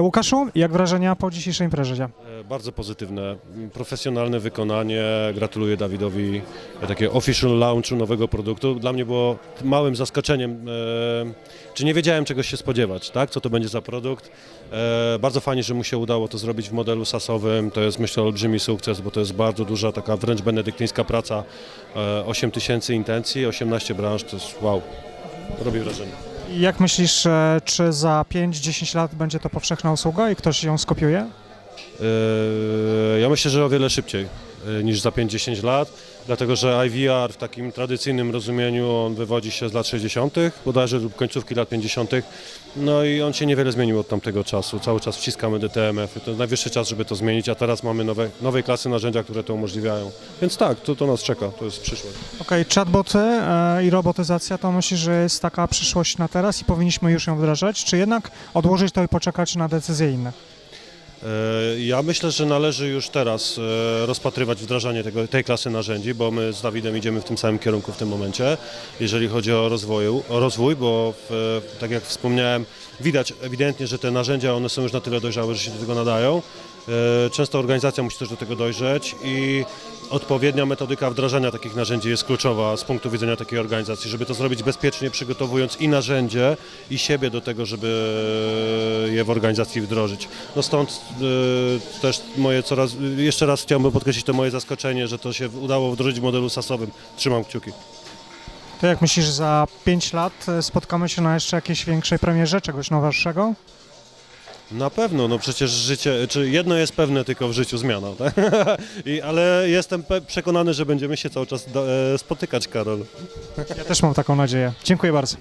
Łukaszu, jak wrażenia po dzisiejszej imprezie? E, Bardzo pozytywne, profesjonalne wykonanie. Gratuluję Dawidowi e, takiego official launchu nowego produktu. Dla mnie było małym zaskoczeniem, e, czy nie wiedziałem czego się spodziewać, tak? co to będzie za produkt. E, Bardzo fajnie, że mu się udało to zrobić w modelu sasowym. To jest myślę olbrzymi sukces, bo to jest bardzo duża, taka wręcz benedyktyńska praca. E, 8 tysięcy intencji, 18 branż, to jest wow, robi wrażenie. Jak myślisz, e, czy za 5-10 lat będzie to powszechna usługa i ktoś ją skopiuje? Eee, Ja myślę, że o wiele szybciej e, niż za 5-10 lat, dlatego że IVR w takim tradycyjnym rozumieniu on wywodzi się z lat 60., bodajże lub końcówki lat 50., no i on się niewiele zmienił od tamtego czasu. Cały czas wciskamy DTMF, to najwyższy czas, żeby to zmienić, a teraz mamy nowe, nowej klasy narzędzia, które to umożliwiają. Więc tak, to, to nas czeka, to jest przyszłość. Okej, chatboty e, i robotyzacja to myślisz, że jest taka przyszłość na teraz i powinniśmy już ją wdrażać, czy jednak odłożyć to i poczekać na decyzje innych? E, Ja myślę, że należy już teraz e, rozpatrywać wdrażanie tego, tej klasy narzędzi, bo my z Dawidem idziemy w tym samym kierunku w tym momencie, jeżeli chodzi o, rozwoju, o rozwój, bo w, tak jak wspomniałem, widać ewidentnie, że te narzędzia one są już na tyle dojrzałe, że się do tego nadają. E, Często organizacja musi też do tego dojrzeć i odpowiednia metodyka wdrażania takich narzędzi jest kluczowa z punktu widzenia takiej organizacji, żeby to zrobić bezpiecznie, przygotowując i narzędzie, i siebie do tego, żeby je w organizacji wdrożyć. No stąd e, też moje coraz, jeszcze raz chciałbym podkreślić to moje zaskoczenie, że to się udało wdrożyć w modelu sasowym. Trzymam kciuki. To jak myślisz, za 5 lat e, spotkamy się na jeszcze jakiejś większej premierze, czegoś nowszego? Na pewno, no przecież życie, czy jedno jest pewne tylko w życiu zmiana, tak? I, ale jestem przekonany, że będziemy się cały czas do, e, spotykać, Karol. Ja też mam taką nadzieję. Dziękuję bardzo.